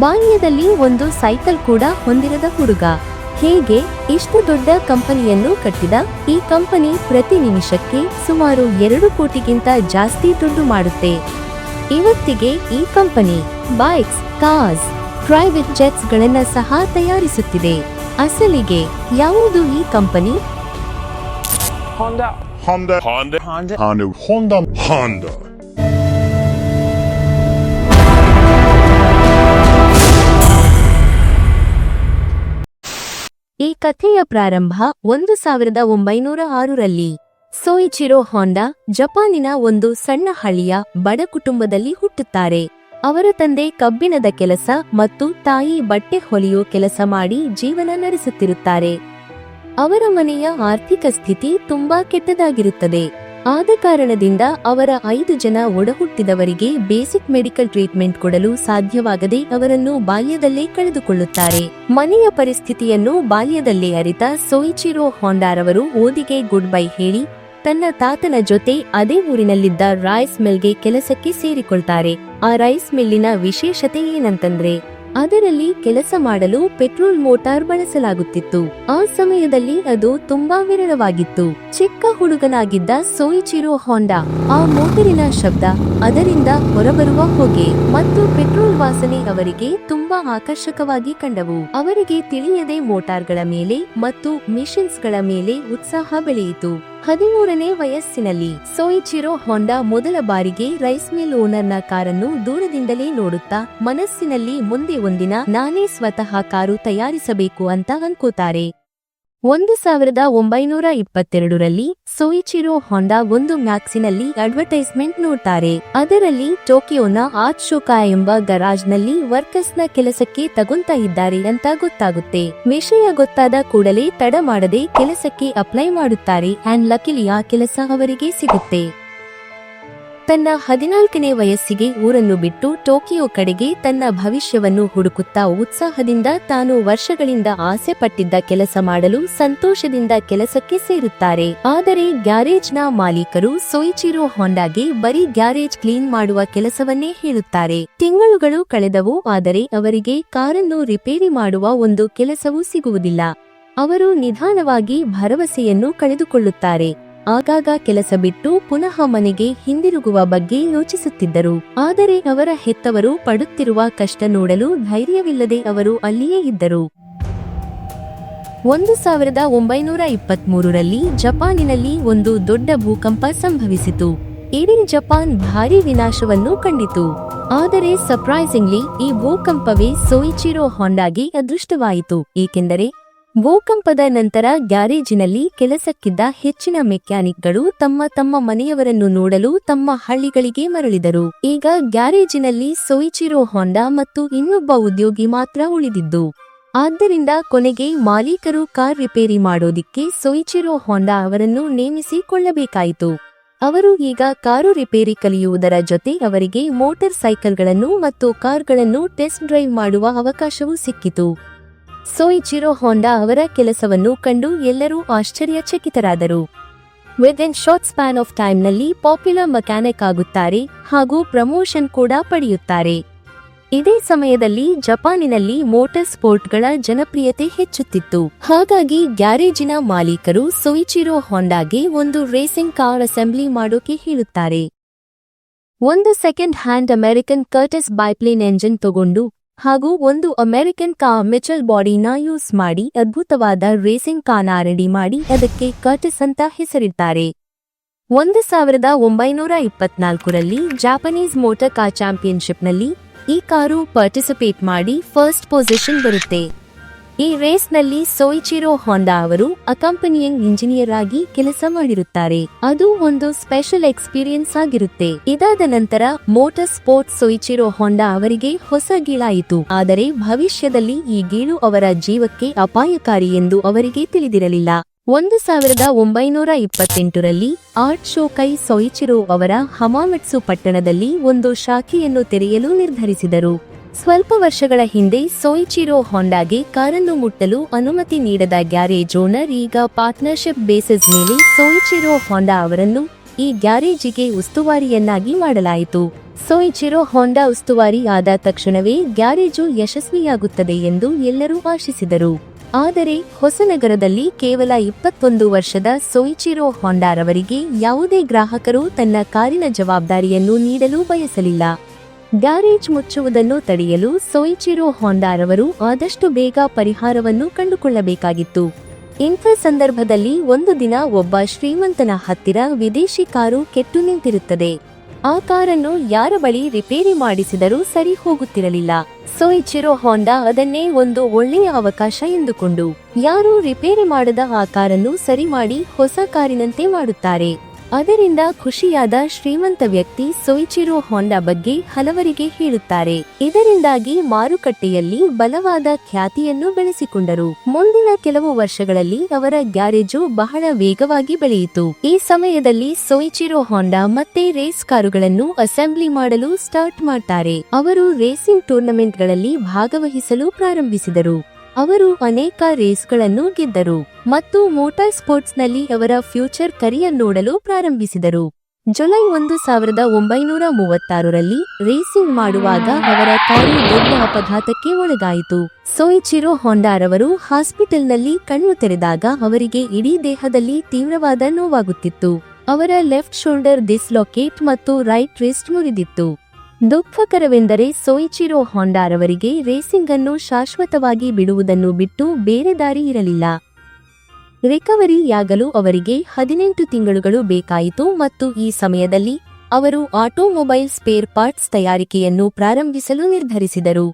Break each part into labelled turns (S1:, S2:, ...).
S1: ಬಾಲ್ಯದಲ್ಲಿ ಒಂದು ಸೈಕಲ್ ಕೂಡ ಹೊಂದಿರದ ಹುಡುಗ ಹೇಗೆ ಇಷ್ಟು ದೊಡ್ಡ ಕಂಪನಿಯನ್ನು ಕಟ್ಟಿದ ಈ ಕಂಪನಿ ಪ್ರತಿ ನಿಮಿಷಕ್ಕೆ ಸುಮಾರು ಎರಡು ಕೋಟಿಗಿಂತ ಜಾಸ್ತಿ ದುಡ್ಡು ಮಾಡುತ್ತೆ ಇವತ್ತಿಗೆ ಈ company bikes cars private jets ಗಳನ್ನ ಸಹ ತಯಾರಿಸುತ್ತಿದೆ ಅಸಲಿಗೆ ಯಾವುದು ಈ company
S2: Honda.
S3: Honda.
S2: Honda. Honda.
S3: Honda. Honda. Honda.
S1: ಕಥೆಯ ಪ್ರಾರಂಭ ಒಂದು ಸಾವಿರದ ಒಂಬೈನೂರ ಆರರಲ್ಲಿ. ಸೋಯಿಚಿರೋ ಹಾಂಡಾ ಜಪಾನಿನ ಒಂದು ಸಣ್ಣ ಹಳ್ಳಿಯ ಬಡ ಕುಟುಂಬದಲ್ಲಿ ಹುಟ್ಟುತ್ತಾರೆ. ಅವರ ತಂದೆ ಕಬ್ಬಿಣದ ಕೆಲಸ ಮತ್ತು ತಾಯಿ ಬಟ್ಟೆ ಹೊಲಿಯೋ ಕೆಲಸ ಮಾಡಿ ಜೀವನ ನಡೆಸುತ್ತಿರುತ್ತಾರೆ. ಅವರ ಮನೆಯ ಆರ್ಥಿಕ ಸ್ಥಿತಿ ತುಂಬಾ ಕೆಟ್ಟದಾಗಿರುತ್ತದೆ. ಆದ ಕಾರಣದಿಂದ ಅವರ ಐದು ಜನ ಒಡಹುಟ್ಟಿದವರಿಗೆ ಬೇಸಿಕ್ ಮೆಡಿಕಲ್ ಟ್ರೀಟ್ಮೆಂಟ್ ಕೊಡಲು ಸಾಧ್ಯವಾಗದೆ ಅವರನ್ನು ಬಾಲ್ಯದಲ್ಲೇ ಕಳೆದುಕೊಳ್ಳುತ್ತಾರೆ. ಮನೆಯ ಪರಿಸ್ಥಿತಿಯನ್ನು ಬಾಲ್ಯದಲ್ಲೇ ಅರಿತ ಸೋಯಿಚಿರೋ ಹೊಂಡಾರವರು ಓದಿಗೆ ಗುಡ್ ಬೈ ಹೇಳಿ ತನ್ನ ತಾತನ ಜೊತೆ ಅದೇ ಊರಿನಲ್ಲಿದ್ದ ರೈಸ್ ಮಿಲ್ಗೆ ಕೆಲಸಕ್ಕೆ ಸೇರಿಕೊಳ್ತಾರೆ. ಆ ರೈಸ್ ಮಿಲ್ಲಿನ ವಿಶೇಷತೆ ಏನಂತಂದ್ರೆ ಅದರಲ್ಲಿ ಕೆಲಸ ಮಾಡಲು ಪೆಟ್ರೋಲ್ ಮೋಟಾರ್ ಬಳಸಲಾಗುತ್ತಿತ್ತು. ಆ ಸಮಯದಲ್ಲಿ ಅದು ತುಂಬಾ ವಿರಳವಾಗಿತ್ತು. ಚಿಕ್ಕ ಹುಡುಗನಾಗಿದ್ದ ಸೋಯಿಚಿರೋ ಹೊಂಡಾ ಆ ಮೋಟರಿನ ಶಬ್ದ ಅದರಿಂದ ಹೊರಬರುವ ಹೊಗೆ ಮತ್ತು ಪೆಟ್ರೋಲ್ ವಾಸನೆ ಅವರಿಗೆ ತುಂಬಾ ಆಕರ್ಷಕವಾಗಿ ಕಂಡವು. ಅವರಿಗೆ ತಿಳಿಯದೆ ಮೋಟಾರ್ಗಳ ಮೇಲೆ ಮತ್ತು ಮಿಷಿನ್ಸ್ಗಳ ಮೇಲೆ ಉತ್ಸಾಹ ಬೆಳೆಯಿತು. ಹದಿಮೂರನೇ ವಯಸ್ಸಿನಲ್ಲಿ ಸೋಯಿಚಿರೋ ಹೊಂಡಾ ಮೊದಲ ಬಾರಿಗೆ ರೈಸ್ ಮಿಲ್ ಓನರ್ನ ಕಾರನ್ನು ದೂರದಿಂದಲೇ ನೋಡುತ್ತಾ ಮನಸ್ಸಿನಲ್ಲಿ ಮುಂದೆ ಒಂದಿನ ನಾನೇ ಸ್ವತಃ ಕಾರು ತಯಾರಿಸಬೇಕು ಅಂತ ಅನ್ಕೋತಾರೆ ಒಂದು ಸಾವಿರದ ಒಂಬೈನೂರ ಇಪ್ಪತ್ತೆರಡರಲ್ಲಿ ಸೋಯಿಚಿರೋ ಹೊಂಡಾ ಒಂದು ಮ್ಯಾಕ್ಸಿನಲ್ಲಿ ಅಡ್ವರ್ಟೈಸ್ಮೆಂಟ್ ನೋಡ್ತಾರೆ. ಅದರಲ್ಲಿ ಟೋಕಿಯೋನ ಆಜ್ ಶೋಕಾ ಎಂಬ ಗರಾಜ್ನಲ್ಲಿ ವರ್ಕರ್ಸ್ನ ಕೆಲಸಕ್ಕೆ ತಗೊಂತ ಇದ್ದಾರೆ ಅಂತ ಗೊತ್ತಾಗುತ್ತೆ. ವಿಷಯ ಗೊತ್ತಾದ ಕೂಡಲೇ ತಡ ಮಾಡದೆ ಕೆಲಸಕ್ಕೆ ಅಪ್ಲೈ ಮಾಡುತ್ತಾರೆ. ಅಂಡ್ ಲಕಿಲಿ ಆ ಕೆಲಸ ಅವರಿಗೆ ಸಿಗುತ್ತೆ. ತನ್ನ ಹದಿನಾಲ್ಕನೇ ವಯಸ್ಸಿಗೆ ಊರನ್ನು ಬಿಟ್ಟು ಟೋಕಿಯೋ ಕಡೆಗೆ ತನ್ನ ಭವಿಷ್ಯವನ್ನು ಹುಡುಕುತ್ತಾ ಉತ್ಸಾಹದಿಂದ ತಾನು ವರ್ಷಗಳಿಂದ ಆಸೆ ಪಟ್ಟಿದ್ದ ಕೆಲಸ ಮಾಡಲು ಸಂತೋಷದಿಂದ ಕೆಲಸಕ್ಕೆ ಸೇರುತ್ತಾರೆ. ಆದರೆ ಗ್ಯಾರೇಜ್ನ ಮಾಲೀಕರು ಸೋಯಿಚಿರೋ ಹೊಂಡಾಗೆ ಬರೀ ಗ್ಯಾರೇಜ್ ಕ್ಲೀನ್ ಮಾಡುವ ಕೆಲಸವನ್ನೇ ಹೇಳುತ್ತಾರೆ. ತಿಂಗಳುಗಳು ಕಳೆದವು, ಆದರೆ ಅವರಿಗೆ ಕಾರನ್ನು ರಿಪೇರಿ ಮಾಡುವ ಒಂದು ಕೆಲಸವೂ ಸಿಗುವುದಿಲ್ಲ. ಅವರು ನಿಧಾನವಾಗಿ ಭರವಸೆಯನ್ನು ಕಳೆದುಕೊಳ್ಳುತ್ತಾರೆ. ಆಗಾಗ ಕೆಲಸ ಬಿಟ್ಟು ಪುನಃ ಮನೆಗೆ ಹಿಂದಿರುಗುವ ಬಗ್ಗೆ ಯೋಚಿಸುತ್ತಿದ್ದರು. ಆದರೆ ಅವರ ಹೆತ್ತವರು ಪಡುತ್ತಿರುವ ಕಷ್ಟ ನೋಡಲು ಧೈರ್ಯವಿಲ್ಲದೆ ಅವರು ಅಲ್ಲಿಯೇ ಇದ್ದರು. ಒಂದು ಸಾವಿರದ ಒಂಬೈನೂರ ಇಪ್ಪತ್ಮೂರರಲ್ಲಿ ಜಪಾನಿನಲ್ಲಿ ಒಂದು ದೊಡ್ಡ ಭೂಕಂಪ ಸಂಭವಿಸಿತು. ಇಡೀ ಜಪಾನ್ ಭಾರಿ ವಿನಾಶವನ್ನು ಕಂಡಿತು. ಆದರೆ ಸರ್ಪ್ರೈಸಿಂಗ್ಲಿ ಈ ಭೂಕಂಪವೇ ಸೋಯಿಚಿರೋ ಹೊಂಡಾಗಿ ಅದೃಷ್ಟವಾಯಿತು. ಏಕೆಂದರೆ ಭೂಕಂಪದ ನಂತರ ಗ್ಯಾರೇಜಿನಲ್ಲಿ ಕೆಲಸಕ್ಕಿದ್ದ ಹೆಚ್ಚಿನ ಮೆಕ್ಯಾನಿಕ್ಗಳು ತಮ್ಮ ತಮ್ಮ ಮನೆಯವರನ್ನು ನೋಡಲು ತಮ್ಮ ಹಳ್ಳಿಗಳಿಗೆ ಮರಳಿದರು. ಈಗ ಗ್ಯಾರೇಜಿನಲ್ಲಿ ಸೋಯಿಚಿರೋ ಹೊಂಡಾ ಮತ್ತು ಇನ್ನೊಬ್ಬ ಉದ್ಯೋಗಿ ಮಾತ್ರ ಉಳಿದಿದ್ದು. ಆದ್ದರಿಂದ ಕೊನೆಗೆ ಮಾಲೀಕರು ಕಾರ್ ರಿಪೇರಿ ಮಾಡೋದಿಕ್ಕೆ ಸೋಯಿಚಿರೋ ಹೊಂಡಾ ಅವರನ್ನು ನೇಮಿಸಿಕೊಳ್ಳಬೇಕಾಯಿತು. ಅವರು ಈಗ ಕಾರು ರಿಪೇರಿ ಕಲಿಯುವುದರ ಜೊತೆ ಅವರಿಗೆ ಮೋಟಾರ್ ಸೈಕಲ್ಗಳನ್ನು ಮತ್ತು ಕಾರ್ಗಳನ್ನು ಟೆಸ್ಟ್ ಡ್ರೈವ್ ಮಾಡುವ ಅವಕಾಶವೂ ಸಿಕ್ಕಿತು. ಸೋಯಿಚಿರೋ ಹೊಂಡಾ ಅವರ ಕೆಲಸವನ್ನು ಕಂಡು ಎಲ್ಲರೂ ಆಶ್ಚರ್ಯಚಕಿತರಾದರು. With in short span of ಟೈಮ್ನಲ್ಲಿ ಪಾಪ್ಯುಲರ್ ಮೆಕ್ಯಾನಿಕ್ ಆಗುತ್ತಾರೆ ಹಾಗೂ ಪ್ರಮೋಷನ್ ಕೂಡ ಪಡೆಯುತ್ತಾರೆ. ಇದೇ ಸಮಯದಲ್ಲಿ ಜಪಾನಿನಲ್ಲಿ ಮೋಟರ್ ಸ್ಪೋರ್ಟ್ಗಳ ಜನಪ್ರಿಯತೆ ಹೆಚ್ಚುತ್ತಿತ್ತು. ಹಾಗಾಗಿ ಗ್ಯಾರೇಜಿನ ಮಾಲೀಕರು ಸೋಯಿಚಿರೋ ಹೊಂಡಾಗೆ ಒಂದು ರೇಸಿಂಗ್ ಕಾರ್ ಅಸೆಂಬ್ಲಿ ಮಾಡೋಕೆ ಹೇಳುತ್ತಾರೆ. ಒಂದು second hand American Curtiss biplane engine ತಗೊಂಡು ಹಾಗೂ ಒಂದು ಅಮೆರಿಕನ್ ಕಾ ಮಿಚಲ್ ಬಾಡಿನ ಯೂಸ್ ಮಾಡಿ ಅದ್ಭುತವಾದ ರೇಸಿಂಗ್ ಕಾನ ರೆಡಿ ಮಾಡಿ ಅದಕ್ಕೆ ಕರ್ಟಿಸ್ ಅಂತ ಹೆಸರಿದ್ದಾರೆ. ಒಂದು ಸಾವಿರದ ಒಂಬೈನೂರ ಇಪ್ಪತ್ನಾಲ್ಕರಲ್ಲಿ ಜಾಪನೀಸ್ ಮೋಟರ್ ಕಾರ್ ಚಾಂಪಿಯನ್ಶಿಪ್ನಲ್ಲಿ ಈ ಕಾರು ಪಾರ್ಟಿಸಿಪೇಟ್ ಮಾಡಿ ಫಸ್ಟ್ ಪೊಸಿಷನ್ ಬರುತ್ತೆ. ಈ ರೇಸ್ನಲ್ಲಿ ಸೋಯಿಚಿರೋ ಹೊಂಡಾ ಅವರು ಅಕಂಪನಿಯಿಂಗ್ ಇಂಜಿನಿಯರ್ ಆಗಿ ಕೆಲಸ ಮಾಡಿರುತ್ತಾರೆ. ಅದು ಒಂದು ಸ್ಪೆಷಲ್ ಎಕ್ಸ್ಪೀರಿಯನ್ಸ್ ಆಗಿರುತ್ತೆ. ಇದಾದ ನಂತರ ಮೋಟರ್ ಸ್ಪೋರ್ಟ್ಸ್ ಸೋಯಿಚಿರೋ ಹೊಂಡಾ ಅವರಿಗೆ ಹೊಸ ಗೀಳಾಯಿತು. ಆದರೆ ಭವಿಷ್ಯದಲ್ಲಿ ಈ ಗೀಳು ಅವರ ಜೀವಕ್ಕೆ ಅಪಾಯಕಾರಿ ಎಂದು ಅವರಿಗೆ ತಿಳಿದಿರಲಿಲ್ಲ. ಒಂದು ಸಾವಿರದ ಒಂಬೈನೂರ ಇಪ್ಪತ್ತೆಂಟರಲ್ಲಿ ಆರ್ಟ್ ಶೋಕೈ ಸೊಯಿಚಿರೋ ಅವರ ಹಮಾಮಟ್ಸು ಪಟ್ಟಣದಲ್ಲಿ ಒಂದು ಶಾಖೆಯನ್ನು ತೆರೆಯಲು ನಿರ್ಧರಿಸಿದರು. ಸ್ವಲ್ಪ ವರ್ಷಗಳ ಹಿಂದೆ ಸೋಯಿಚಿರೋ ಹೊಂಡಾಗೆ ಕಾರನ್ನು ಮುಟ್ಟಲು ಅನುಮತಿ ನೀಡದ ಗ್ಯಾರೇಜ್ ಓನರ್ ಈಗ ಪಾರ್ಟ್ನರ್ಶಿಪ್ ಬೇಸಿಸ್ ಮೇಲೆ ಸೋಯಿಚಿರೋ ಹೊಂಡಾ ಅವರನ್ನು ಈ ಗ್ಯಾರೇಜಿಗೆ ಉಸ್ತುವಾರಿಯನ್ನಾಗಿ ಮಾಡಲಾಯಿತು. ಸೋಯಿಚಿರೋ ಹೊಂಡಾ ಉಸ್ತುವಾರಿ ಆದ ತಕ್ಷಣವೇ ಗ್ಯಾರೇಜು ಯಶಸ್ವಿಯಾಗುತ್ತದೆ ಎಂದು ಎಲ್ಲರೂ ಆಶಿಸಿದರು. ಆದರೆ ಹೊಸನಗರದಲ್ಲಿ ಕೇವಲ ಇಪ್ಪತ್ತೊಂದು ವರ್ಷದ ಸೋಯಿಚಿರೋ ಹೊಂಡಾರವರಿಗೆ ಯಾವುದೇ ಗ್ರಾಹಕರು ತನ್ನ ಕಾರಿನ ಜವಾಬ್ದಾರಿಯನ್ನು ನೀಡಲು ಬಯಸಲಿಲ್ಲ. ಗ್ಯಾರೇಜ್ ಮುಚ್ಚುವುದನ್ನು ತಡೆಯಲು ಸೋಯಿಚಿರೋ ಹೊಂಡಾರವರು ಆದಷ್ಟು ಬೇಗ ಪರಿಹಾರವನ್ನು ಕಂಡುಕೊಳ್ಳಬೇಕಾಗಿತ್ತು. ಇಂಥ ಸಂದರ್ಭದಲ್ಲಿ ಒಂದು ದಿನ ಒಬ್ಬ ಶ್ರೀಮಂತನ ಹತ್ತಿರ ವಿದೇಶಿ ಕಾರು ಕೆಟ್ಟು ನಿಂತಿರುತ್ತದೆ. ಆ ಕಾರನ್ನು ಯಾರ ಬಳಿ ರಿಪೇರಿ ಮಾಡಿಸಿದರೂ ಸರಿ ಹೋಗುತ್ತಿರಲಿಲ್ಲ. ಸೋಯಿಚಿರೋ ಹೊಂಡಾ ಅದನ್ನೇ ಒಂದು ಒಳ್ಳೆಯ ಅವಕಾಶ ಎಂದುಕೊಂಡು, ಯಾರು ರಿಪೇರಿ ಮಾಡದ ಆ ಕಾರನ್ನು ಸರಿ ಮಾಡಿ ಹೊಸ ಕಾರಿನಂತೆ ಮಾಡುತ್ತಾರೆ. ಅದರಿಂದ ಖುಷಿಯಾದ ಶ್ರೀಮಂತ ವ್ಯಕ್ತಿ ಸೋಯಿಚಿರೋ ಹೊಂಡಾ ಬಗ್ಗೆ ಹಲವರಿಗೆ ಹೇಳುತ್ತಾರೆ. ಇದರಿಂದಾಗಿ ಮಾರುಕಟ್ಟೆಯಲ್ಲಿ ಬಲವಾದ ಖ್ಯಾತಿಯನ್ನು ಬೆಳೆಸಿಕೊಂಡರು. ಮುಂದಿನ ಕೆಲವು ವರ್ಷಗಳಲ್ಲಿ ಅವರ ಗ್ಯಾರೇಜು ಬಹಳ ವೇಗವಾಗಿ ಬೆಳೆಯಿತು. ಈ ಸಮಯದಲ್ಲಿ ಸೋಯಿಚಿರೋ ಹೊಂಡಾ ಮತ್ತೆ ರೇಸ್ ಕಾರುಗಳನ್ನು ಅಸೆಂಬ್ಲಿ ಮಾಡಲು ಸ್ಟಾರ್ಟ್ ಮಾಡ್ತಾರೆ. ಅವರು ರೇಸಿಂಗ್ ಟೂರ್ನಮೆಂಟ್ಗಳಲ್ಲಿ ಭಾಗವಹಿಸಲು ಪ್ರಾರಂಭಿಸಿದರು. ಅವರು ಅನೇಕ ರೇಸ್ಗಳನ್ನು ಗೆದ್ದರು ಮತ್ತು ಮೋಟಾರ್ ಸ್ಪೋರ್ಟ್ಸ್ನಲ್ಲಿ ಅವರ ಫ್ಯೂಚರ್ ಕರಿಯರ್ ನೋಡಲು ಪ್ರಾರಂಭಿಸಿದರು. ಜುಲೈ ಒಂದು ಸಾವಿರದ ಒಂಬೈನೂರ ಮೂವತ್ತಾರರಲ್ಲಿ ರೇಸಿಂಗ್ ಮಾಡುವಾಗ ಅವರ ಕಾರು ದೊಡ್ಡ ಅಪಘಾತಕ್ಕೆ ಒಳಗಾಯಿತು. ಸೋಯಿಚಿರೋ ಹೊಂಡಾರವರು ಹಾಸ್ಪಿಟಲ್ನಲ್ಲಿ ಕಣ್ಣು ತೆರೆದಾಗ ಅವರಿಗೆ ಇಡೀ ದೇಹದಲ್ಲಿ ತೀವ್ರವಾದ ನೋವಾಗುತ್ತಿತ್ತು. ಅವರ ಲೆಫ್ಟ್ ಶೋಲ್ಡರ್ ಡಿಸ್ಲೊಕೇಟ್ ಮತ್ತು ರೈಟ್ ರಿಸ್ಟ್ ಮುರಿದಿತ್ತು. ದುಃಖಕರವೆಂದರೆ ಸೋಯಿಚಿರೋ ಹೊಂಡಾರವರಿಗೆ ರೇಸಿಂಗ್ ಅನ್ನು ಶಾಶ್ವತವಾಗಿ ಬಿಡುವುದನ್ನು ಬಿಟ್ಟು ಬೇರೆ ದಾರಿ ಇರಲಿಲ್ಲ. ರಿಕವರಿಯಾಗಲು ಅವರಿಗೆ ಹದಿನೆಂಟು ತಿಂಗಳುಗಳು ಬೇಕಾಯಿತು ಮತ್ತು ಈ ಸಮಯದಲ್ಲಿ ಅವರು ಆಟೋಮೊಬೈಲ್ ಸ್ಪೇರ್ ಪಾರ್ಟ್ಸ್ ತಯಾರಿಕೆಯನ್ನು ಪ್ರಾರಂಭಿಸಲು ನಿರ್ಧರಿಸಿದರು.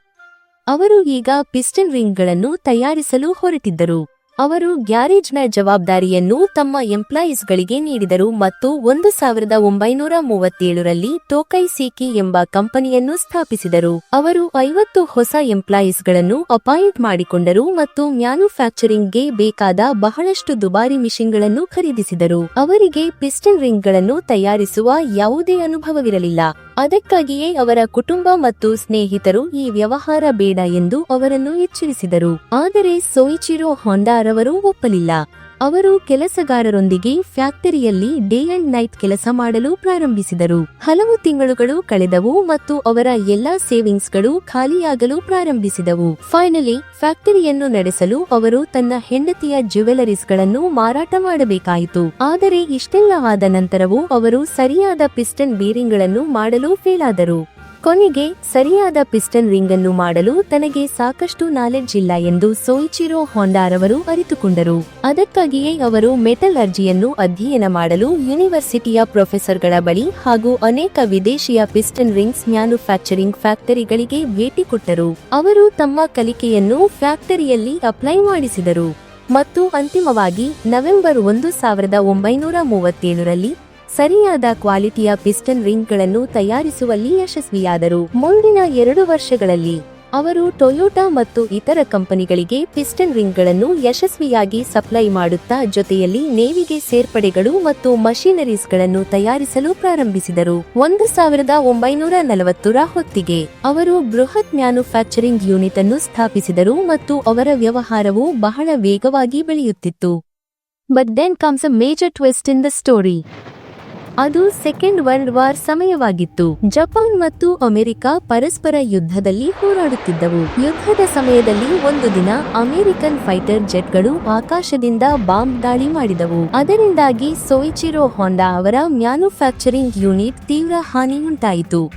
S1: ಅವರು ಈಗ ಪಿಸ್ಟನ್ ರಿಂಗ್ಗಳನ್ನು ತಯಾರಿಸಲು ಹೊರಟಿದ್ದರು. ಅವರು ಗ್ಯಾರೇಜ್ನ ಜವಾಬ್ದಾರಿಯನ್ನು ತಮ್ಮ ಎಂಪ್ಲಾಯೀಸ್ಗಳಿಗೆ ನೀಡಿದರು ಮತ್ತು ಒಂದು ಸಾವಿರದ ಒಂಬೈನೂರ ಮೂವತ್ತೇಳರಲ್ಲಿ ಟೋಕೈ ಸಿಕಿ ಎಂಬ ಕಂಪನಿಯನ್ನು ಸ್ಥಾಪಿಸಿದರು. ಅವರು ಐವತ್ತು ಹೊಸ ಎಂಪ್ಲಾಯೀಸ್ಗಳನ್ನು ಅಪಾಯಿಂಟ್ ಮಾಡಿಕೊಂಡರು ಮತ್ತು ಮ್ಯಾನುಫ್ಯಾಕ್ಚರಿಂಗ್ಗೆ ಬೇಕಾದ ಬಹಳಷ್ಟು ದುಬಾರಿ ಮಿಷಿನ್ಗಳನ್ನು ಖರೀದಿಸಿದರು. ಅವರಿಗೆ ಪಿಸ್ಟನ್ ರಿಂಗ್ಗಳನ್ನು ತಯಾರಿಸುವ ಯಾವುದೇ ಅನುಭವವಿರಲಿಲ್ಲ. ಅದಕ್ಕಾಗಿಯೇ ಅವರ ಕುಟುಂಬ ಮತ್ತು ಸ್ನೇಹಿತರು ಈ ವ್ಯವಹಾರ ಬೇಡ ಎಂದು ಅವರನ್ನು ಎಚ್ಚರಿಸಿದರು. ಆದರೆ ಸೋಯಿಚಿರೋ ಹೊಂಡಾರವರು ಒಪ್ಪಲಿಲ್ಲ. ಅವರು ಕೆಲಸಗಾರರೊಂದಿಗೆ ಫ್ಯಾಕ್ಟರಿಯಲ್ಲಿ ಡೇ ಅಂಡ್ ನೈಟ್ ಕೆಲಸ ಮಾಡಲು ಪ್ರಾರಂಭಿಸಿದರು. ಹಲವು ತಿಂಗಳುಗಳು ಕಳೆದವು ಮತ್ತು ಅವರ ಎಲ್ಲಾ ಸೇವಿಂಗ್ಸ್ಗಳು ಖಾಲಿಯಾಗಲು ಪ್ರಾರಂಭಿಸಿದವು. ಫೈನಲಿ, ಫ್ಯಾಕ್ಟರಿಯನ್ನು ನಡೆಸಲು ಅವರು ತನ್ನ ಹೆಂಡತಿಯ ಜ್ಯುವೆಲರೀಸ್ಗಳನ್ನು ಮಾರಾಟ ಮಾಡಬೇಕಾಯಿತು. ಆದರೆ ಇಷ್ಟೆಲ್ಲ ಆದ ನಂತರವೂ ಅವರು ಸರಿಯಾದ ಪಿಸ್ಟನ್ ಬೀರಿಂಗ್ಗಳನ್ನು ಮಾಡಲು ಫೇಲ್ ಆದರು. ಕೊನೆಗೆ ಸರಿಯಾದ ಪಿಸ್ಟನ್ ರಿಂಗ್ ಅನ್ನು ಮಾಡಲು ತನಗೆ ಸಾಕಷ್ಟು ನಾಲೆಡ್ಜ್ ಇಲ್ಲ ಎಂದು ಸೋಯಿಚಿರೋ ಹೊಂಡಾರವರು ಅರಿತುಕೊಂಡರು. ಅದಕ್ಕಾಗಿಯೇ ಅವರು ಮೆಟಲರ್ಜಿಯನ್ನು ಅಧ್ಯಯನ ಮಾಡಲು ಯೂನಿವರ್ಸಿಟಿಯ ಪ್ರೊಫೆಸರ್ಗಳ ಬಳಿ ಹಾಗೂ ಅನೇಕ ವಿದೇಶಿಯ ಪಿಸ್ಟನ್ ರಿಂಗ್ಸ್ ಮ್ಯಾನುಫ್ಯಾಕ್ಚರಿಂಗ್ ಫ್ಯಾಕ್ಟರಿಗಳಿಗೆ ಭೇಟಿ ಕೊಟ್ಟರು. ಅವರು ತಮ್ಮ ಕಲಿಕೆಯನ್ನು ಫ್ಯಾಕ್ಟರಿಯಲ್ಲಿ ಅಪ್ಲೈ ಮಾಡಿಸಿದರು. ಮತ್ತು ಅಂತಿಮವಾಗಿ ನವೆಂಬರ್ ಒಂದು ಸಾವಿರದ ಒಂಬೈನೂರ ಮೂವತ್ತೇಳರಲ್ಲಿ ಸರಿಯಾದ ಕ್ವಾಲಿಟಿಯ ಪಿಸ್ಟನ್ ರಿಂಗ್ಗಳನ್ನು ತಯಾರಿಸುವಲ್ಲಿ ಯಶಸ್ವಿಯಾದರು. ಮುಂದಿನ ಎರಡು ವರ್ಷಗಳಲ್ಲಿ, ಅವರು ಟೊಯೋಟಾ ಮತ್ತು ಇತರ ಕಂಪನಿಗಳಿಗೆ ಪಿಸ್ಟನ್ ರಿಂಗ್ಗಳನ್ನು ಯಶಸ್ವಿಯಾಗಿ ಸಪ್ಲೈ ಮಾಡುತ್ತಾ ಜೊತೆಯಲ್ಲಿ ನೇವಿಗೆ ಸೇರ್ಪಡೆಗಳು ಮತ್ತು ಮಷಿನರೀಸ್ಗಳನ್ನು ತಯಾರಿಸಲು ಪ್ರಾರಂಭಿಸಿದರು. ಒಂದು ಸಾವಿರದ ಒಂಬೈನೂರ ನಲವತ್ತರ ಹೊತ್ತಿಗೆ, ಅವರು ಬೃಹತ್ ಮ್ಯಾನುಫ್ಯಾಕ್ಚರಿಂಗ್ ಯೂನಿಟ್ ಅನ್ನು ಸ್ಥಾಪಿಸಿದರು ಮತ್ತು ಅವರ ವ್ಯವಹಾರವು ಬಹಳ ವೇಗವಾಗಿ ಬೆಳೆಯುತ್ತಿತ್ತು. But then comes a major twist in the story ಅದು ಸೆಕೆಂಡ್ ವರ್ಲ್ಡ್ ವಾರ್ ಸಮಯವಾಗಿತ್ತು. ಜಪಾನ್ ಮತ್ತು ಅಮೆರಿಕ ಪರಸ್ಪರ ಯುದ್ಧದಲ್ಲಿ ಹೋರಾಡುತ್ತಿದ್ದವು. ಯುದ್ಧದ ಸಮಯದಲ್ಲಿ ಒಂದು ದಿನ ಅಮೆರಿಕನ್ ಫೈಟರ್ ಜೆಟ್ಗಳು ಆಕಾಶದಿಂದ ಬಾಂಬ್ ದಾಳಿ ಮಾಡಿದವು. ಅದರಿಂದಾಗಿ ಸೋಯಿಚಿರೋ ಹೊಂಡಾ ಅವರ ಮ್ಯಾನುಫ್ಯಾಕ್ಚರಿಂಗ್ ಯೂನಿಟ್ ತೀವ್ರ ಹಾನಿಯುಂಟಾಯಿತು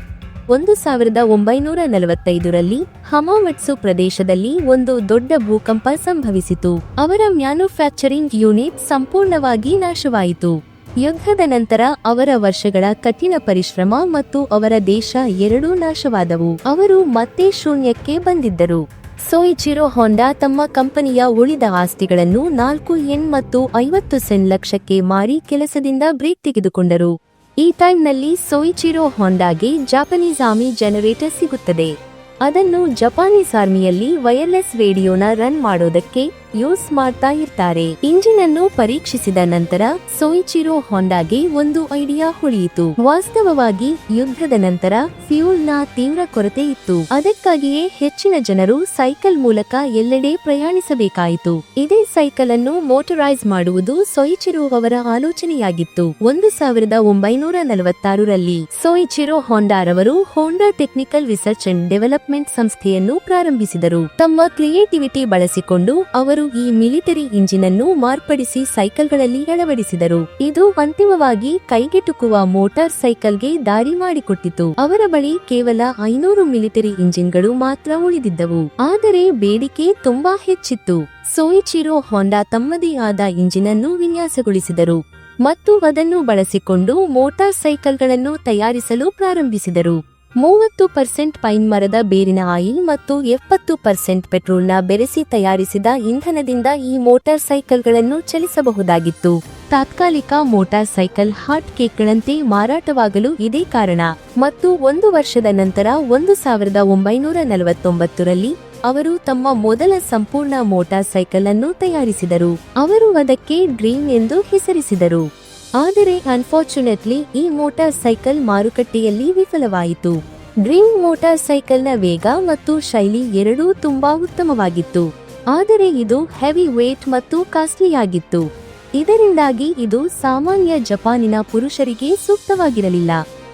S1: ಒಂದು ಸಾವಿರದ ಒಂಬೈನೂರ ನಲವತ್ತೈದರಲ್ಲಿ ಹಮಾಮಟ್ಸು ಪ್ರದೇಶದಲ್ಲಿ ಒಂದು ದೊಡ್ಡ ಭೂಕಂಪ ಸಂಭವಿಸಿತು. ಅವರ ಮ್ಯಾನುಫ್ಯಾಕ್ಚರಿಂಗ್ ಯೂನಿಟ್ ಸಂಪೂರ್ಣವಾಗಿ ನಾಶವಾಯಿತು. ಯುದ್ಧದ ನಂತರ ಅವರ ವರ್ಷಗಳ ಕಠಿಣ ಪರಿಶ್ರಮ ಮತ್ತು ಅವರ ದೇಶ ಎರಡೂ ನಾಶವಾದವು. ಅವರು ಮತ್ತೆ ಶೂನ್ಯಕ್ಕೆ ಬಂದಿದ್ದರು. ಸೋಯಿಚಿರೋ ಹೊಂಡಾ ತಮ್ಮ ಕಂಪನಿಯ ಉಳಿದ ಆಸ್ತಿಗಳನ್ನು ನಾಲ್ಕು ಎನ್ ಮತ್ತು ಐವತ್ತು ಸೆನ್ ಲಕ್ಷಕ್ಕೆ ಮಾರಿ ಕೆಲಸದಿಂದ ಬ್ರೇಕ್ ತೆಗೆದುಕೊಂಡರು. ಈ ಟೈಮ್ನಲ್ಲಿ ಸೋಯಿಚಿರೋ ಹೊಂಡಾಗೆ ಜಾಪನೀಸ್ ಆರ್ಮಿ ಜನರೇಟರ್ ಸಿಗುತ್ತದೆ. ಅದನ್ನು ಜಪಾನೀಸ್ ಆರ್ಮಿಯಲ್ಲಿ ವೈರ್ಲೆಸ್ ರೇಡಿಯೋನ ರನ್ ಮಾಡೋದಕ್ಕೆ ಯೂಸ್ ಮಾಡ್ತಾ ಇರ್ತಾರೆ. ಇಂಜಿನ್ ಅನ್ನು ಪರೀಕ್ಷಿಸಿದ ನಂತರ ಸೋಯಿಚಿರೋ ಹೊಂಡಾಗೆ ಒಂದು ಐಡಿಯಾ ಹೊಳೆಯಿತು ವಾಸ್ತವವಾಗಿ ಯುದ್ಧದ ನಂತರ ಫ್ಯೂಲ್ನ ತೀವ್ರ ಕೊರತೆ ಇತ್ತು. ಅದಕ್ಕಾಗಿಯೇ ಹೆಚ್ಚಿನ ಜನರು ಸೈಕಲ್ ಮೂಲಕ ಎಲ್ಲೆಡೆ ಪ್ರಯಾಣಿಸಬೇಕಾಯಿತು. ಇದೇ ಸೈಕಲ್ ಅನ್ನು ಮೋಟರೈಸ್ ಮಾಡುವುದು ಸೋಯಿಚಿರೋ ಅವರ ಆಲೋಚನೆಯಾಗಿತ್ತು. ಒಂದು ಸಾವಿರದ ಒಂಬೈನೂರ ನಲವತ್ತಾರರಲ್ಲಿ Soichiro ಹೊಂಡಾರವರು Honda technical research and development ಸಂಸ್ಥೆಯನ್ನು ಪ್ರಾರಂಭಿಸಿದರು. ತಮ್ಮ ಕ್ರಿಯೇಟಿವಿಟಿ ಬಳಸಿಕೊಂಡು ಅವರು ಈ ಮಿಲಿಟರಿ ಇಂಜಿನ್ ಅನ್ನು ಮಾರ್ಪಡಿಸಿ ಸೈಕಲ್ಗಳಲ್ಲಿ ಅಳವಡಿಸಿದರು. ಇದು ಅಂತಿಮವಾಗಿ ಕೈಗೆಟುಕುವ ಮೋಟಾರ್ ಸೈಕಲ್ಗೆ ದಾರಿ ಮಾಡಿಕೊಟ್ಟಿತು. ಅವರ ಬಳಿ ಕೇವಲ ಐನೂರು ಮಿಲಿಟರಿ ಇಂಜಿನ್ಗಳು ಮಾತ್ರ ಉಳಿದಿದ್ದವು. ಆದರೆ ಬೇಡಿಕೆ ತುಂಬಾ ಹೆಚ್ಚಿತ್ತು. ಸೋಯಿಚಿರೋ ಹೊಂಡಾ ತಮ್ಮದೇ ಆದ ಇಂಜಿನ್ ಅನ್ನು ವಿನ್ಯಾಸಗೊಳಿಸಿದರು ಮತ್ತು ಅದನ್ನು ಬಳಸಿಕೊಂಡು ಮೋಟಾರ್ ಸೈಕಲ್ಗಳನ್ನು ತಯಾರಿಸಲು ಪ್ರಾರಂಭಿಸಿದರು. ಮೂವತ್ತು ಪರ್ಸೆಂಟ್ ಪೈನ್ ಮರದ ಬೇರಿನ ಆಯಿಲ್ ಮತ್ತು ಎಪ್ಪತ್ತು ಪರ್ಸೆಂಟ್ ಪೆಟ್ರೋಲ್ನ ಬೆರೆಸಿ ತಯಾರಿಸಿದ ಇಂಧನದಿಂದ ಈ ಮೋಟಾರ್ ಸೈಕಲ್ಗಳನ್ನು ಚಲಿಸಬಹುದಾಗಿತ್ತು. ತಾತ್ಕಾಲಿಕ ಮೋಟಾರ್ ಸೈಕಲ್ ಹಾಟ್ ಕೇಕ್ಗಳಂತೆ ಮಾರಾಟವಾಗಲು ಇದೇ ಕಾರಣ. ಮತ್ತು ಒಂದು ವರ್ಷದ ನಂತರ ಒಂದು ಸಾವಿರದ ಒಂಬೈನೂರ ನಲವತ್ತೊಂಬತ್ತರಲ್ಲಿ ಅವರು ತಮ್ಮ ಮೊದಲ ಸಂಪೂರ್ಣ ಮೋಟಾರ್ ಸೈಕಲ್ ಅನ್ನು ತಯಾರಿಸಿದರು. ಅವರು ಅದಕ್ಕೆ ಡ್ರೀಮ್ ಎಂದು ಹೆಸರಿಸಿದರು. ಆದರೆ ಅನ್ಫಾರ್ಚುನೇಟ್ಲಿ ಈ ಮೋಟಾರ್ ಸೈಕಲ್ ಮಾರುಕಟ್ಟೆಯಲ್ಲಿ ವಿಫಲವಾಯಿತು. ಡ್ರೀಮ್ ಮೋಟಾರ್ ಸೈಕಲ್ನ ವೇಗ ಮತ್ತು ಶೈಲಿ ಎರಡೂ ತುಂಬಾ ಉತ್ತಮವಾಗಿತ್ತು. ಆದರೆ, ಇದು ಹೆವಿ ವೇಟ್ ಮತ್ತು ಕಾಸ್ಟ್ಲಿಯಾಗಿತ್ತು ಇದರಿಂದಾಗಿ ಇದು ಸಾಮಾನ್ಯ ಜಪಾನಿನ ಪುರುಷರಿಗೆ ಸೂಕ್ತವಾಗಿರಲಿಲ್ಲ.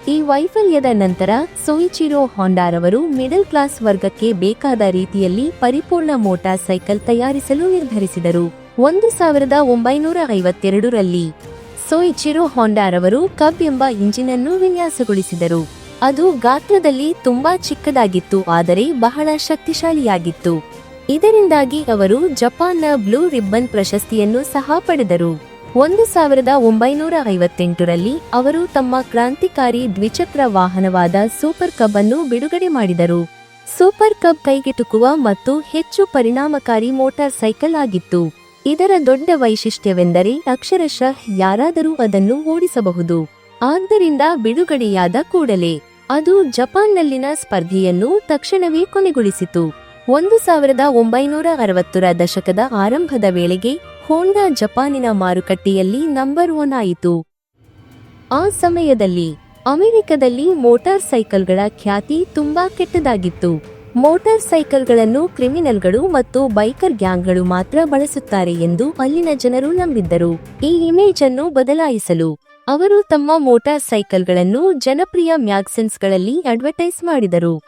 S1: ಈ ವೈಫಲ್ಯದ ನಂತರ, ಸೋಯಿಚಿರೋ ಹೊಂಡಾರವರು ಮಿಡಲ್ ಕ್ಲಾಸ್ ವರ್ಗಕ್ಕೆ ಬೇಕಾದ ರೀತಿಯಲ್ಲಿ ಪರಿಪೂರ್ಣ ಮೋಟಾರ್ ಸೈಕಲ್ ತಯಾರಿಸಲು ನಿರ್ಧರಿಸಿದರು. ಒಂದು ಸಾವಿರದ ಒಂಬೈನೂರ ಐವತ್ತೆರಡರಲ್ಲಿ ಸೋಯಿಚಿರೋ ಹೊಂಡಾರವರು ಕಬ್ ಎಂಬ ಇಂಜಿನ್ ಅನ್ನು ವಿನ್ಯಾಸಗೊಳಿಸಿದರು. ಅದು ಗಾತ್ರದಲ್ಲಿ ತುಂಬಾ ಚಿಕ್ಕದಾಗಿತ್ತು, ಆದರೆ ಬಹಳ ಶಕ್ತಿಶಾಲಿಯಾಗಿತ್ತು. ಇದರಿಂದಾಗಿ ಅವರು ಜಪಾನ್ನ ಬ್ಲೂ ರಿಬ್ಬನ್ ಪ್ರಶಸ್ತಿಯನ್ನು ಸಹ ಪಡೆದರು. ಒಂದು ಸಾವಿರದ ಒಂಬೈನೂರ ಐವತ್ತೆಂಟರಲ್ಲಿ ಅವರು ತಮ್ಮ ಕ್ರಾಂತಿಕಾರಿ ದ್ವಿಚಕ್ರ ವಾಹನವಾದ ಸೂಪರ್ ಕಬ್ ಅನ್ನು ಬಿಡುಗಡೆ ಮಾಡಿದರು. ಸೂಪರ್ ಕಬ್ ಕೈಗೆಟುಕುವ ಮತ್ತು ಹೆಚ್ಚು ಪರಿಣಾಮಕಾರಿ ಮೋಟಾರ್ ಸೈಕಲ್ ಆಗಿತ್ತು. ಇದರ ದೊಡ್ಡ ವೈಶಿಷ್ಟ್ಯವೆಂದರೆ ಅಕ್ಷರಶಃ ಯಾರಾದರೂ ಅದನ್ನು ಓಡಿಸಬಹುದು. ಆದ್ದರಿಂದ ಬಿಡುಗಡೆಯಾದ ಕೂಡಲೇ, ಅದು ಜಪಾನ್ನಲ್ಲಿನ ಸ್ಪರ್ಧೆಯನ್ನು ತಕ್ಷಣವೇ ಕೊನೆಗೊಳಿಸಿತು. ಒಂದು ಸಾವಿರದ ಒಂಬೈನೂರ ಅರವತ್ತರ ದಶಕದ ಆರಂಭದ ವೇಳೆಗೆ ಹೋಂಡಾ ಜಪಾನಿನ ಮಾರುಕಟ್ಟೆಯಲ್ಲಿ ನಂಬರ್ ಒನ್ ಆಯಿತು. ಆ ಸಮಯದಲ್ಲಿ ಅಮೆರಿಕದಲ್ಲಿ ಮೋಟಾರ್ ಸೈಕಲ್ಗಳ ಖ್ಯಾತಿ ತುಂಬಾ ಕೆಟ್ಟದಾಗಿತ್ತು. ಮೋಟಾರ್ ಸೈಕಲ್ಗಳನ್ನು ಕ್ರಿಮಿನಲ್ಗಳು ಮತ್ತು ಬೈಕರ್ ಗ್ಯಾಂಗ್ಗಳು ಮಾತ್ರ ಬಳಸುತ್ತಾರೆ ಎಂದು ಅಲ್ಲಿನ ಜನರು ನಂಬಿದ್ದರು. ಈ ಇಮೇಜ್ ಅನ್ನು ಬದಲಾಯಿಸಲು ಅವರು ತಮ್ಮ ಮೋಟಾರ್ ಸೈಕಲ್ಗಳನ್ನು ಜನಪ್ರಿಯ ಮ್ಯಾಗ್ಸಿನ್ಸ್ಗಳಲ್ಲಿ ಅಡ್ವರ್ಟೈಸ್ ಮಾಡಿದರು.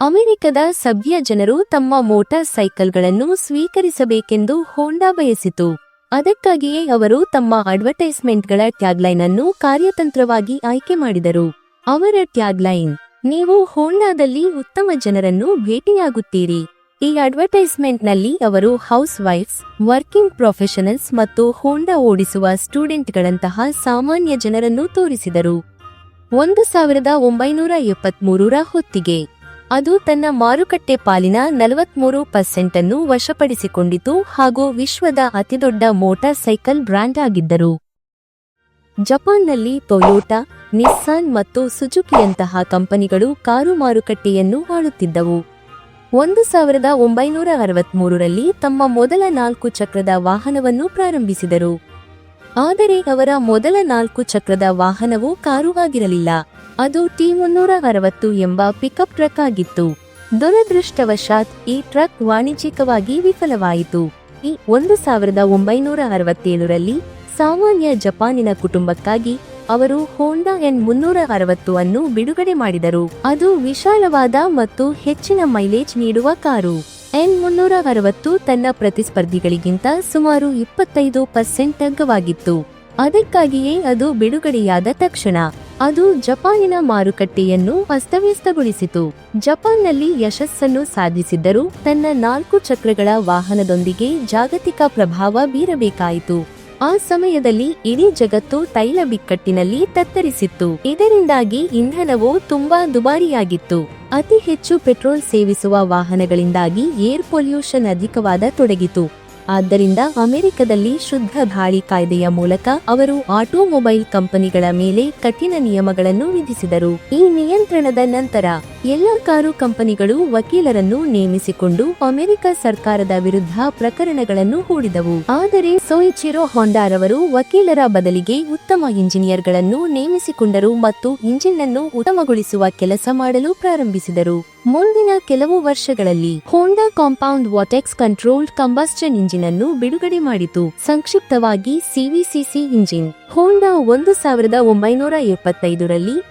S1: ಅಮೆರಿಕದ ಸಭ್ಯ ಜನರು ತಮ್ಮ ಮೋಟಾರ್ ಸೈಕಲ್ಗಳನ್ನು ಸ್ವೀಕರಿಸಬೇಕೆಂದು ಹೋಂಡಾ ಬಯಸಿತು. ಅದಕ್ಕಾಗಿಯೇ ಅವರು ತಮ್ಮ ಅಡ್ವರ್ಟೈಸ್ಮೆಂಟ್ಗಳ ಟ್ಯಾಗ್ಲೈನ್ ಅನ್ನು ಕಾರ್ಯತಂತ್ರವಾಗಿ ಆಯ್ಕೆ ಮಾಡಿದರು. ಅವರ ಟ್ಯಾಗ್ಲೈನ್ ನೀವು ಹೋಂಡಾದಲ್ಲಿ ಉತ್ತಮ ಜನರನ್ನು ಭೇಟಿಯಾಗುತ್ತೀರಿ. ಈ ಅಡ್ವರ್ಟೈಸ್ಮೆಂಟ್ನಲ್ಲಿ ಅವರು ಹೌಸ್ ವೈಫ್ಸ್ ವರ್ಕಿಂಗ್ ಪ್ರೊಫೆಷನಲ್ಸ್ ಮತ್ತು ಹೋಂಡಾ ಓಡಿಸುವ ಸ್ಟೂಡೆಂಟ್ಗಳಂತಹ ಸಾಮಾನ್ಯ ಜನರನ್ನು ತೋರಿಸಿದರು. ಒಂದು ಸಾವಿರದ ಒಂಬೈನೂರ ಎಪ್ಪತ್ಮೂರರ ಹೊತ್ತಿಗೆ, ಅದು ತನ್ನ ಮಾರುಕಟ್ಟೆ ಪಾಲಿನ ನಲವತ್ಮೂರು ಪರ್ಸೆಂಟ್ ಅನ್ನು ವಶಪಡಿಸಿಕೊಂಡಿತು ಹಾಗೂ ವಿಶ್ವದ ಅತಿದೊಡ್ಡ ಮೋಟಾರ್ ಸೈಕಲ್ ಬ್ರ್ಯಾಂಡ್ ಆಗಿದ್ದರು. ಜಪಾನ್ನಲ್ಲಿ ಟೊಯೋಟಾ ನಿಸ್ಸಾನ್ ಮತ್ತು ಸುಜುಕಿಯಂತಹ ಕಂಪನಿಗಳು ಕಾರು ಮಾರುಕಟ್ಟೆಯನ್ನು ಆಳುತ್ತಿದ್ದವು. ಒಂದು ಸಾವಿರದ ಒಂಬೈನೂರ ಅರವತ್ಮೂರರಲ್ಲಿ ತಮ್ಮ ಮೊದಲ ನಾಲ್ಕು ಚಕ್ರದ ವಾಹನವನ್ನು ಪ್ರಾರಂಭಿಸಿದರು. ಆದರೆ ಅವರ ಮೊದಲ ನಾಲ್ಕು ಚಕ್ರದ ವಾಹನವು ಕಾರು ಆಗಿರಲಿಲ್ಲ. ಅದು ಟಿ ಮುನ್ನೂರ ಅರವತ್ತು ಎಂಬ ಪಿಕಪ್ ಟ್ರಕ್ ಆಗಿತ್ತು. ದುರದೃಷ್ಟವಶಾತ್ ಈ ಟ್ರಕ್ ವಾಣಿಜ್ಯಿಕವಾಗಿ ವಿಫಲವಾಯಿತು. ಈ ಒಂದು ಸಾವಿರದ ಒಂಬೈನೂರ ಅರವತ್ತೇಳರಲ್ಲಿ ಸಾಮಾನ್ಯ ಜಪಾನಿನ ಕುಟುಂಬಕ್ಕಾಗಿ ಅವರು ಹೋಂಡಾ ಎನ್ ಮುನ್ನೂರ ಅರವತ್ತು ಅನ್ನು ಬಿಡುಗಡೆ ಮಾಡಿದರು. ಅದು ವಿಶಾಲವಾದ ಮತ್ತು ಹೆಚ್ಚಿನ ಮೈಲೇಜ್ ನೀಡುವ ಕಾರು. ಎನ್ ಮುನ್ನೂರ ಅರವತ್ತು ತನ್ನ ಪ್ರತಿಸ್ಪರ್ಧಿಗಳಿಗಿಂತ ಸುಮಾರು ಇಪ್ಪತ್ತೈದು ಪರ್ಸೆಂಟ್ ಅಗ್ಗವಾಗಿತ್ತು. ಅದಕ್ಕಾಗಿಯೇ ಅದು ಬಿಡುಗಡೆಯಾದ ತಕ್ಷಣ. ಅದು ಜಪಾನಿನ ಮಾರುಕಟ್ಟೆಯನ್ನು ಅಸ್ತವ್ಯಸ್ತಗೊಳಿಸಿತು. ಜಪಾನ್ನಲ್ಲಿ ಯಶಸ್ಸನ್ನು ಸಾಧಿಸಿದ್ದರೂ ತನ್ನ ನಾಲ್ಕು ಚಕ್ರಗಳ ವಾಹನದೊಂದಿಗೆ ಜಾಗತಿಕ ಪ್ರಭಾವ ಬೀರಬೇಕಾಯಿತು. ಆ ಸಮಯದಲ್ಲಿ ಇಡೀ ಜಗತ್ತು ತೈಲ ಬಿಕ್ಕಟ್ಟಿನಲ್ಲಿ ತತ್ತರಿಸಿತ್ತು. ಇದರಿಂದಾಗಿ ಇಂಧನವು ತುಂಬಾ ದುಬಾರಿಯಾಗಿತ್ತು. ಅತಿ ಹೆಚ್ಚು ಪೆಟ್ರೋಲ್ ಸೇವಿಸುವ ವಾಹನಗಳಿಂದಾಗಿ ಏರ್ ಪೊಲ್ಯೂಷನ್ ಅಧಿಕವಾದ ತೊಡಗಿತು. ಆದ್ದರಿಂದ ಅಮೆರಿಕದಲ್ಲಿ ಶುದ್ಧ ಗಾಳಿ ಕಾಯ್ದೆಯ ಮೂಲಕ ಅವರು ಆಟೋಮೊಬೈಲ್ ಕಂಪನಿಗಳ ಮೇಲೆ ಕಠಿಣ ನಿಯಮಗಳನ್ನು ವಿಧಿಸಿದರು. ಈ ನಿಯಂತ್ರಣದ ನಂತರ ಎಲ್ಲ ಕಾರು ಕಂಪನಿಗಳು ವಕೀಲರನ್ನು ನೇಮಿಸಿಕೊಂಡು ಅಮೆರಿಕ ಸರ್ಕಾರದ ವಿರುದ್ಧ ಪ್ರಕರಣಗಳನ್ನು ಹೂಡಿದವು. ಆದರೆ ಸೋಯಿಚಿರೋ ಹೊಂಡಾರವರು ವಕೀಲರ ಬದಲಿಗೆ ಉತ್ತಮ ಇಂಜಿನಿಯರ್ಗಳನ್ನು ನೇಮಿಸಿಕೊಂಡರು ಮತ್ತು ಇಂಜಿನ್ ಅನ್ನು ಉತ್ತಮಗೊಳಿಸುವ ಕೆಲಸ ಮಾಡಲು ಪ್ರಾರಂಭಿಸಿದರು. ಮುಂದಿನ ಕೆಲವು ವರ್ಷಗಳಲ್ಲಿ Honda compound vortex controlled combustion engine ಅನ್ನು ಬಿಡುಗಡೆ ಮಾಡಿತು. ಸಂಕ್ಷಿಪ್ತವಾಗಿ ಸಿವಿಸಿಸಿ ಇಂಜಿನ್. ಹೋಂಡಾ ಒಂದು ಸಾವಿರದ ಒಂಬೈನೂರ ಎಪ್ಪತ್ತೈದರಲ್ಲಿ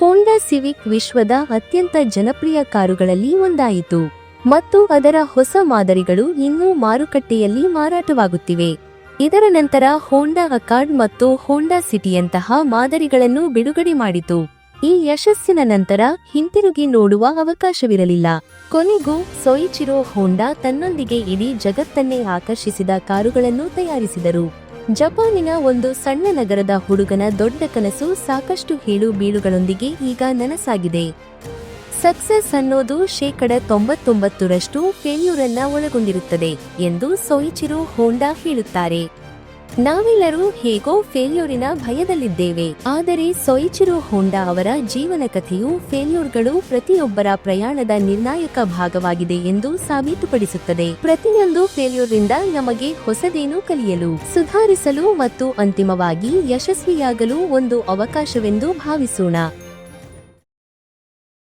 S1: ಹೋಂಡಾ ಸಿವಿಕ್ ವಿಶ್ವದ ಅತ್ಯಂತ ಜನಪ್ರಿಯ ಕಾರುಗಳಲ್ಲಿ ಒಂದಾಯಿತು. ಮತ್ತು ಅದರ ಹೊಸ ಮಾದರಿಗಳು ಇನ್ನೂ ಮಾರುಕಟ್ಟೆಯಲ್ಲಿ ಮಾರಾಟವಾಗುತ್ತಿವೆ. ಇದರ ನಂತರ ಹೋಂಡಾ ಅಕಾರ್ಡ್ ಮತ್ತು ಹೋಂಡಾ ಸಿಟಿಯಂತಹ ಮಾದರಿಗಳನ್ನು ಬಿಡುಗಡೆ ಮಾಡಿತು. ಈ ಯಶಸ್ಸಿನ ನಂತರ ಹಿಂತಿರುಗಿ ನೋಡುವ ಅವಕಾಶವಿರಲಿಲ್ಲ. ಕೊನೆಗೂ ಸೊಯಿಚಿರೋ ಹೋಂಡಾ ತನ್ನೊಂದಿಗೆ ಇಡೀ ಜಗತ್ತನ್ನೇ ಆಕರ್ಷಿಸಿದ ಕಾರುಗಳನ್ನು ತಯಾರಿಸಿದರು. ಜಪಾನಿನ ಒಂದು ಸಣ್ಣ ನಗರದ ಹುಡುಗನ ದೊಡ್ಡ ಕನಸು ಸಾಕಷ್ಟು ಹೇಳು ಬೀಳುಗಳೊಂದಿಗೆ ಈಗ ನನಸಾಗಿದೆ. ಸಕ್ಸಸ್ ಅನ್ನೋದು ಶೇಕಡ ತೊಂಬತ್ತೊಂಬತ್ತರಷ್ಟು ಫೇಲ್ಯೂರನ್ನ ಒಳಗೊಂಡಿರುತ್ತದೆ ಎಂದು ಸೊಯಿಚಿರೋ ಹೋಂಡಾ ಹೇಳುತ್ತಾರೆ. ನಾವೆಲ್ಲರೂ ಹೇಗೋ ಫೇಲ್ಯೂರಿನ ಭಯದಲ್ಲಿದ್ದೇವೆ. ಆದರೆ ಸೊಯಿಚಿರೋ ಹೋಂಡಾ ಅವರ ಜೀವನ ಕಥೆಯು ಫೇಲ್ಯೂರ್ಗಳು ಪ್ರತಿಯೊಬ್ಬರ ಪ್ರಯಾಣದ ನಿರ್ಣಾಯಕ ಭಾಗವಾಗಿದೆ ಎಂದು ಸಾಬೀತುಪಡಿಸುತ್ತದೆ. ಪ್ರತಿಯೊಂದು ಫೇಲ್ಯೂರ್ನಿಂದ ನಮಗೆ ಹೊಸದೇನು ಕಲಿಯಲು, ಸುಧಾರಿಸಲು ಮತ್ತು ಅಂತಿಮವಾಗಿ ಯಶಸ್ವಿಯಾಗಲು ಒಂದು ಅವಕಾಶವೆಂದು ಭಾವಿಸೋಣ.